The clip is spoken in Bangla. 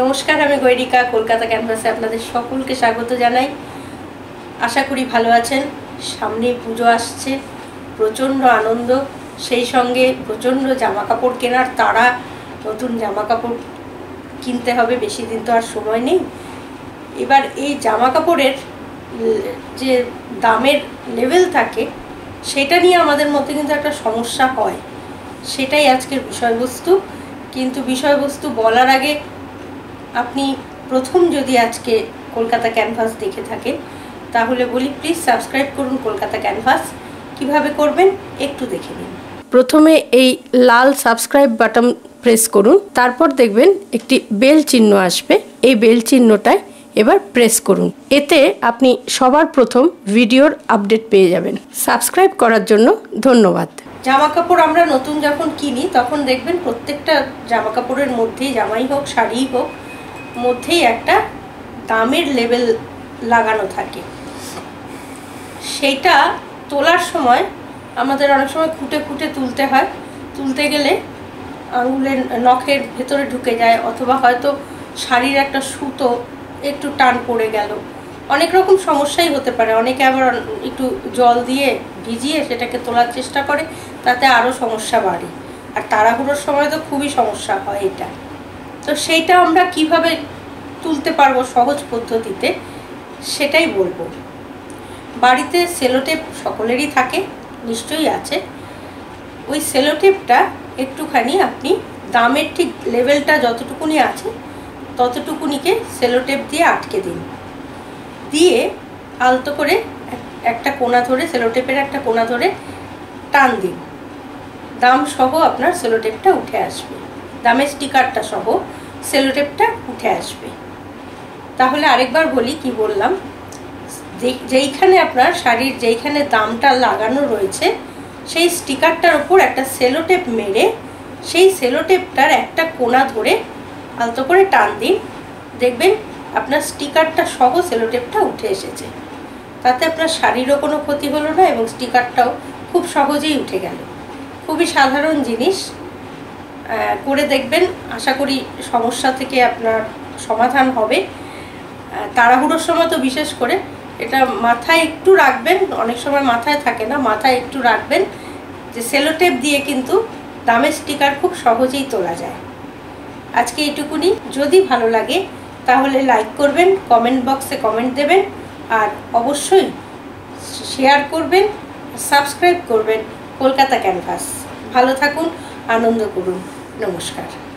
নমস্কার, আমি গৈরিকা, কলকাতা ক্যানভাসে আপনাদের সকলকে স্বাগত জানাই। আশা করি ভালো আছেন। সামনে পুজো আসছে, প্রচণ্ড আনন্দ। সেই সঙ্গে প্রচণ্ড জামা কাপড় কেনার তারা নতুন জামা কাপড় কিনতে হবে, বেশি দিন তো আর সময় নেই। এবার এই জামা কাপড়ের যে দামের লেভেল থাকে, সেটা নিয়ে আমাদের মধ্যে কিন্তু একটা সমস্যা হয়। সেটাই আজকের বিষয়বস্তু। কিন্তু বিষয়বস্তু বলার আগে আপনি প্রথম যদি আজকে কলকাতা ক্যানভাস দেখে থাকেন, তাহলে বলি প্লিজ সাবস্ক্রাইব করুন কলকাতা ক্যানভাস। কীভাবে করবেন একটু দেখে নিন। প্রথমে এই লাল সাবস্ক্রাইব বাটন প্রেস করুন, তারপর দেখবেন একটি বেল চিহ্ন আসবে, এই বেল চিহ্নটায় এবার প্রেস করুন। এতে আপনি সবার প্রথম ভিডিওর আপডেট পেয়ে যাবেন। সাবস্ক্রাইব করার জন্য ধন্যবাদ। জামা কাপড় আমরা নতুন যখন কিনি, তখন দেখবেন প্রত্যেকটা জামা কাপড়ের মধ্যেই জামাই হোক শাড়ি হোক মধ্যেই একটা দামের লেবেল লাগানো থাকে। সেইটা তোলার সময় আমাদের অনেক সময় খুঁটে খুঁটে তুলতে হয়। তুলতে গেলে আঙুলের নখের ভেতরে ঢুকে যায় অথবা হয়তো শাড়ির একটা সুতো একটু টান পড়ে গেল। অনেক রকম সমস্যাই হতে পারে। অনেকে আবার একটু জল দিয়ে ভিজিয়ে সেটাকে তোলার চেষ্টা করে, তাতে আরও সমস্যা বাড়ে। আর তাড়াহুড়োর সময় তো খুবই সমস্যা হয় এটা। তো সেইটা আমরা কীভাবে তুলতে পারব সহজ পদ্ধতিতে, সেটাই বলব। বাড়িতে সেলোটেপ সকলেরই থাকে, নিশ্চয়ই আছে। ওই সেলোটেপটা একটুখানি আপনি দামের ঠিক লেভেলটা যতটুকুনি আছে, ততটুকুনিকে সেলোটেপ দিয়ে আটকে দিন। দিয়ে আলতো করে একটা কোনা ধরে, সেলোটেপের একটা কোনা ধরে টান দিন। দাম সহ আপনার সেলোটেপটা উঠে আসবে। দামের স্টিকারটা সহ সেলোটেপটা উঠে আসবে। তাহলে আরেকবার বলি কি বললাম যেইখানে আপনার শাড়ির যেইখানে দামটা লাগানো রয়েছে, সেই স্টিকারটার ওপর একটা সেলোটেপ মেরে সেই সেলোটেপটার একটা কোনা ধরে আলতো করে টান দিন। দেখবেন আপনার স্টিকারটা সহ সেলোটেপটা উঠে এসেছে। তাতে আপনার শাড়িরও কোনো ক্ষতি হলো না এবং স্টিকারটাও খুব সহজেই উঠে গেল। খুবই সাধারণ জিনিস। করে দেখবেন। আশা করি সমস্যা থেকে আপনার সমাধান হবে। তাড়াহুড়োর সময় তো বিশেষ করে। এটা মাথায় একটু রাখবেন। অনেক সময় মাথায় থাকে না, মাথায় একটু রাখবেন যে সেলোটেপ দিয়ে কিন্তু দামের স্টিকার খুব সহজেই তোলা যায়। আজকে এইটুকুনি। যদি ভালো লাগে, তাহলে লাইক করবেন, কমেন্ট বক্সে কমেন্ট দেবেন, আর অবশ্যই শেয়ার করবেন, সাবস্ক্রাইব করবেন কলকাতা ক্যানভাস। ভালো থাকুন, আনন্দ করুন। নমস্কার